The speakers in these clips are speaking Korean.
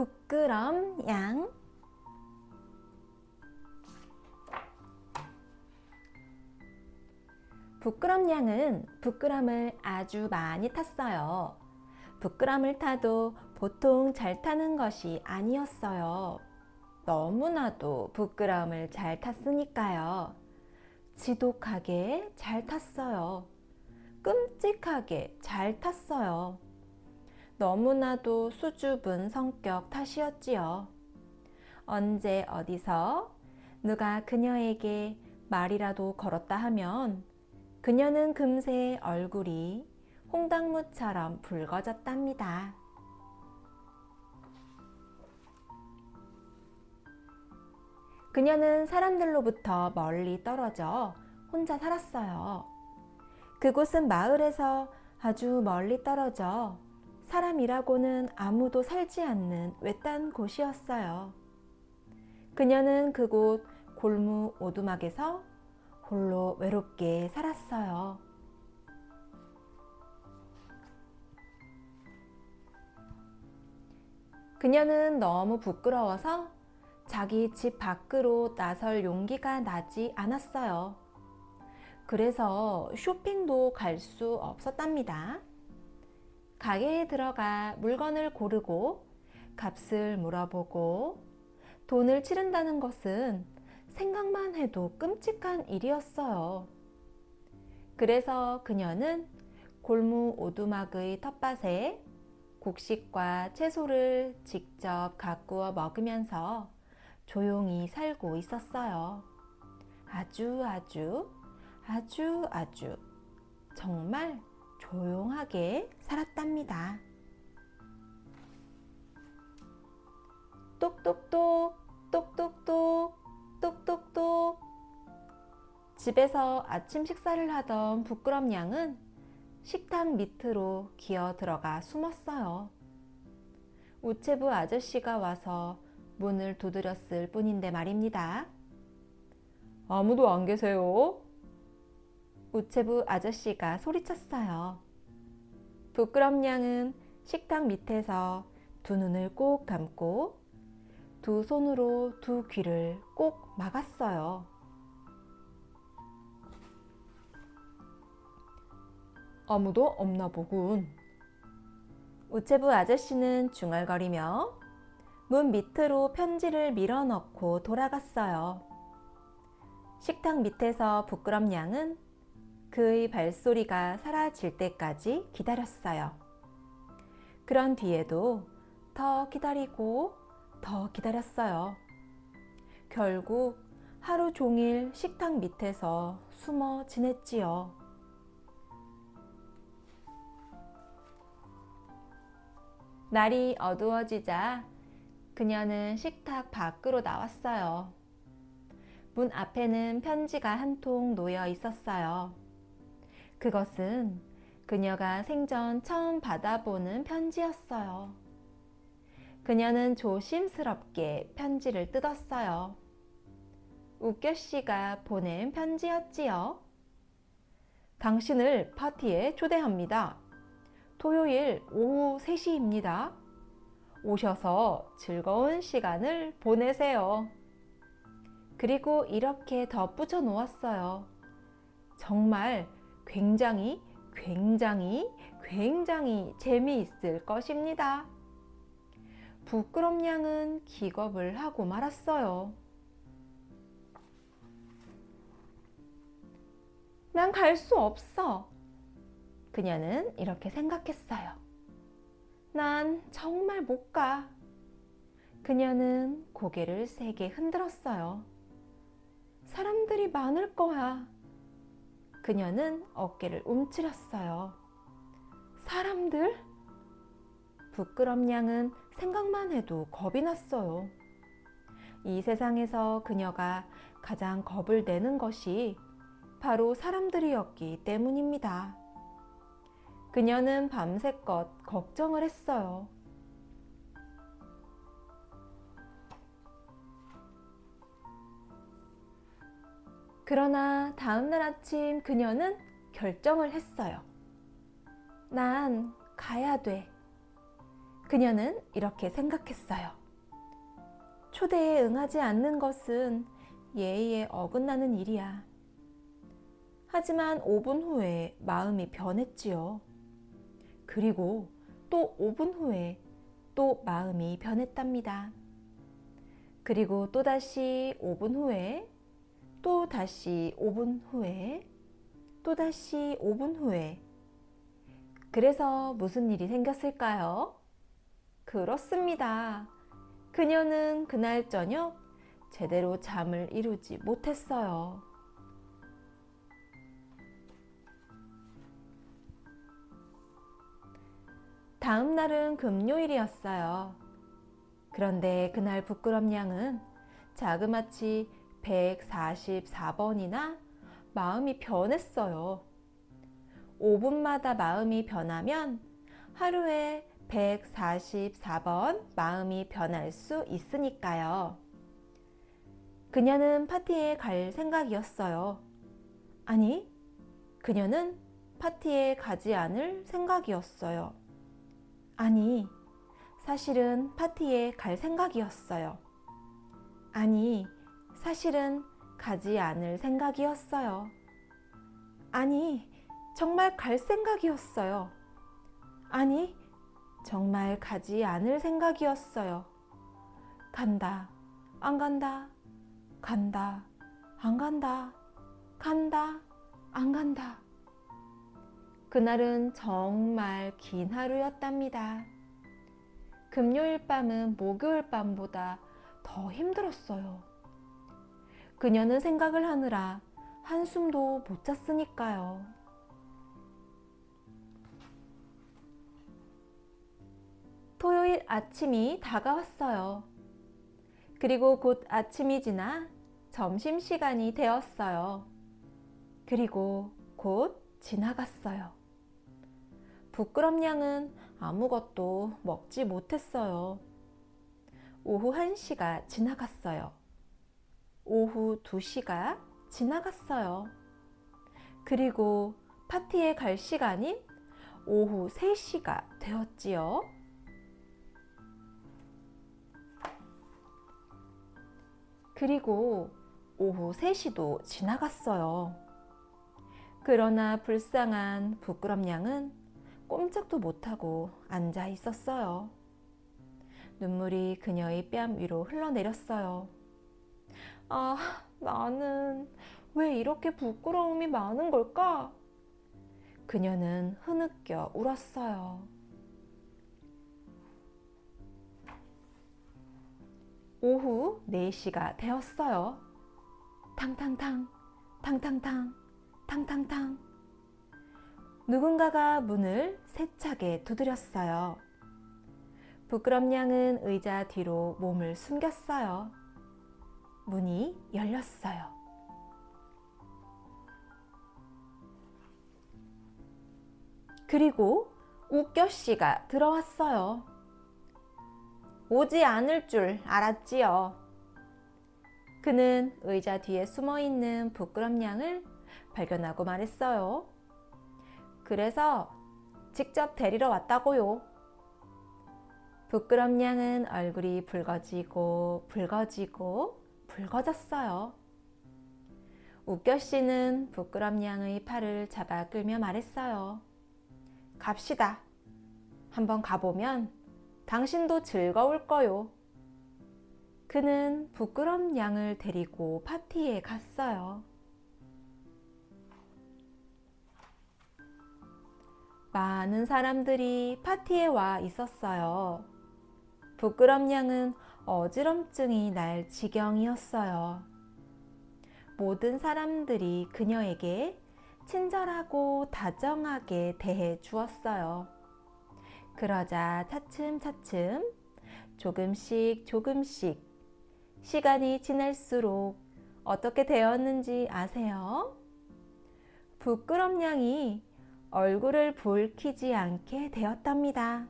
부끄럼 양 부끄럼 양은 부끄럼을 아주 많이 탔어요. 부끄럼을 타도 보통 잘 타는 것이 아니었어요. 너무나도 부끄럼을 잘 탔으니까요. 지독하게 잘 탔어요. 끔찍하게 잘 탔어요. 너무나도 수줍은 성격 탓이었지요. 언제 어디서 누가 그녀에게 말이라도 걸었다 하면 그녀는 금세 얼굴이 홍당무처럼 붉어졌답니다. 그녀는 사람들로부터 멀리 떨어져 혼자 살았어요. 그곳은 마을에서 아주 멀리 떨어져 사람이라고는 아무도 살지 않는 외딴 곳이었어요. 그녀는 그곳 골무 오두막에서 홀로 외롭게 살았어요. 그녀는 너무 부끄러워서 자기 집 밖으로 나설 용기가 나지 않았어요. 그래서 쇼핑도 갈 수 없었답니다. 가게에 들어가 물건을 고르고 값을 물어보고 돈을 치른다는 것은 생각만 해도 끔찍한 일이었어요. 그래서 그녀는 골무 오두막의 텃밭에 곡식과 채소를 직접 가꾸어 먹으면서 조용히 살고 있었어요. 아주 아주 아주 아주 정말 조용하게 살았답니다. 똑똑똑 똑똑똑 똑똑똑 집에서 아침 식사를 하던 부끄럼 양은 식탁 밑으로 기어 들어가 숨었어요. 우체부 아저씨가 와서 문을 두드렸을 뿐인데 말입니다. 아무도 안 계세요? 우체부 아저씨가 소리쳤어요. 부끄럼 양은 식탁 밑에서 두 눈을 꼭 감고 두 손으로 두 귀를 꼭 막았어요. 아무도 없나 보군. 우체부 아저씨는 중얼거리며 문 밑으로 편지를 밀어넣고 돌아갔어요. 식탁 밑에서 부끄럼 양은 그의 발소리가 사라질 때까지 기다렸어요. 그런 뒤에도 더 기다리고 더 기다렸어요. 결국 하루 종일 식탁 밑에서 숨어 지냈지요. 날이 어두워지자 그녀는 식탁 밖으로 나왔어요. 문 앞에는 편지가 한 통 놓여 있었어요. 그것은 그녀가 생전 처음 받아보는 편지였어요. 그녀는 조심스럽게 편지를 뜯었어요. 우겨 씨가 보낸 편지였지요. 당신을 파티에 초대합니다. 토요일 오후 3시입니다. 오셔서 즐거운 시간을 보내세요. 그리고 이렇게 덧붙여 놓았어요. 정말 굉장히, 굉장히, 굉장히 재미있을 것입니다. 부끄럼 양은 기겁을 하고 말았어요. 난 갈 수 없어. 그녀는 이렇게 생각했어요. 난 정말 못 가. 그녀는 고개를 세게 흔들었어요. 사람들이 많을 거야. 그녀는 어깨를 움츠렸어요. 사람들? 부끄럼 양은 생각만 해도 겁이 났어요. 이 세상에서 그녀가 가장 겁을 내는 것이 바로 사람들이었기 때문입니다. 그녀는 밤새껏 걱정을 했어요. 그러나 다음날 아침 그녀는 결정을 했어요. 난 가야 돼. 그녀는 이렇게 생각했어요. 초대에 응하지 않는 것은 예의에 어긋나는 일이야. 하지만 5분 후에 마음이 변했지요. 그리고 또 5분 후에 또 마음이 변했답니다. 그리고 또 다시 5분 후에 또 다시 5분 후에 또 다시 5분 후에 그래서 무슨 일이 생겼을까요? 그렇습니다. 그녀는 그날 저녁 제대로 잠을 이루지 못했어요. 다음 날은 금요일이었어요. 그런데 그날 부끄럼 양은 자그마치 144번이나 마음이 변했어요. 5분마다 마음이 변하면 하루에 144번 마음이 변할 수 있으니까요. 그녀는 파티에 갈 생각이었어요. 아니, 그녀는 파티에 가지 않을 생각이었어요. 아니, 사실은 파티에 갈 생각이었어요. 아니, 사실은 가지 않을 생각이었어요. 아니, 정말 갈 생각이었어요. 아니, 정말 가지 않을 생각이었어요. 간다, 안 간다, 간다, 안 간다, 간다, 안 간다. 그날은 정말 긴 하루였답니다. 금요일 밤은 목요일 밤보다 더 힘들었어요. 그녀는 생각을 하느라 한숨도 못 잤으니까요. 토요일 아침이 다가왔어요. 그리고 곧 아침이 지나 점심시간이 되었어요. 그리고 곧 지나갔어요. 부끄럼 양은 아무것도 먹지 못했어요. 오후 1시가 지나갔어요. 오후 2시가 지나갔어요. 그리고 파티에 갈 시간인 오후 3시가 되었지요. 그리고 오후 3시도 지나갔어요. 그러나 불쌍한 부끄럼 양은 꼼짝도 못하고 앉아 있었어요. 눈물이 그녀의 뺨 위로 흘러내렸어요. 아, 나는 왜 이렇게 부끄러움이 많은 걸까? 그녀는 흐느껴 울었어요. 오후 4시가 되었어요. 탕탕탕, 탕탕탕, 탕탕탕. 누군가가 문을 세차게 두드렸어요. 부끄럼 양은 의자 뒤로 몸을 숨겼어요. 문이 열렸어요. 그리고 웃겨 씨가 들어왔어요. 오지 않을 줄 알았지요. 그는 의자 뒤에 숨어 있는 부끄럼 양을 발견하고 말했어요. 그래서 직접 데리러 왔다고요. 부끄럼 양은 얼굴이 붉어지고 붉어지고 붉어졌어요. 웃겨 씨는 부끄럼 양의 팔을 잡아 끌며 말했어요. 갑시다. 한번 가보면 당신도 즐거울 거요. 그는 부끄럼 양을 데리고 파티에 갔어요. 많은 사람들이 파티에 와 있었어요. 부끄럼 양은 어지럼증이 날 지경이었어요. 모든 사람들이 그녀에게 친절하고 다정하게 대해 주었어요. 그러자 차츰차츰 조금씩 조금씩 시간이 지날수록 어떻게 되었는지 아세요? 부끄럼 양이 얼굴을 붉히지 않게 되었답니다.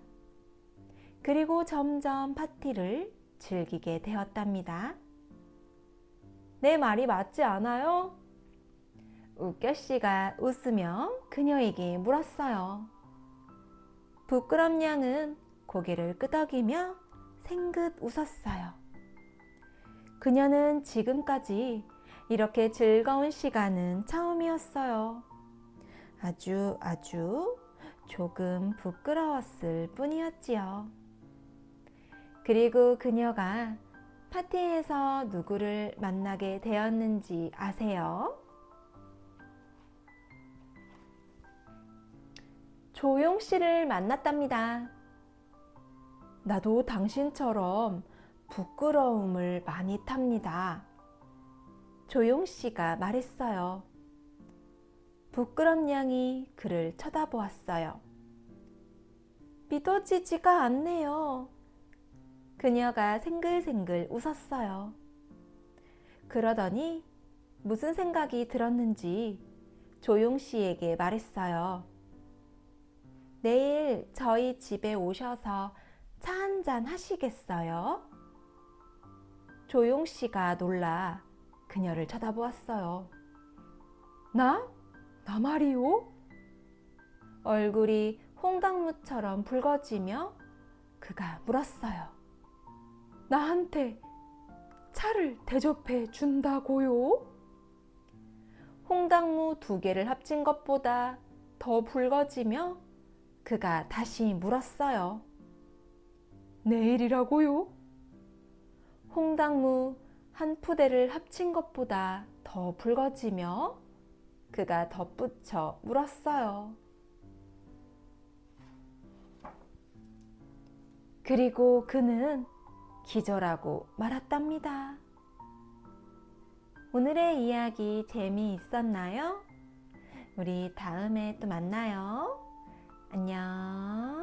그리고 점점 파티를 즐기게 되었답니다. 내 말이 맞지 않아요? 웃겨 씨가 웃으며 그녀에게 물었어요. 부끄럼 양은 고개를 끄덕이며 생긋 웃었어요. 그녀는 지금까지 이렇게 즐거운 시간은 처음이었어요. 아주 아주 조금 부끄러웠을 뿐이었지요. 그리고 그녀가 파티에서 누구를 만나게 되었는지 아세요? 조용 씨를 만났답니다. 나도 당신처럼 부끄러움을 많이 탑니다. 조용 씨가 말했어요. 부끄럼 양이 그를 쳐다보았어요. 믿어지지가 않네요. 그녀가 생글생글 웃었어요. 그러더니 무슨 생각이 들었는지 조용 씨에게 말했어요. 내일 저희 집에 오셔서 차 한잔 하시겠어요? 조용 씨가 놀라 그녀를 쳐다보았어요. 나? 나 말이오? 얼굴이 홍당무처럼 붉어지며 그가 물었어요. 나한테 차를 대접해 준다고요? 홍당무 두 개를 합친 것보다 더 붉어지며 그가 다시 물었어요. 내일이라고요? 홍당무 한 푸대를 합친 것보다 더 붉어지며 그가 덧붙여 물었어요. 그리고 그는 기절하고 말았답니다. 오늘의 이야기 재미있었나요? 우리 다음에 또 만나요. 안녕.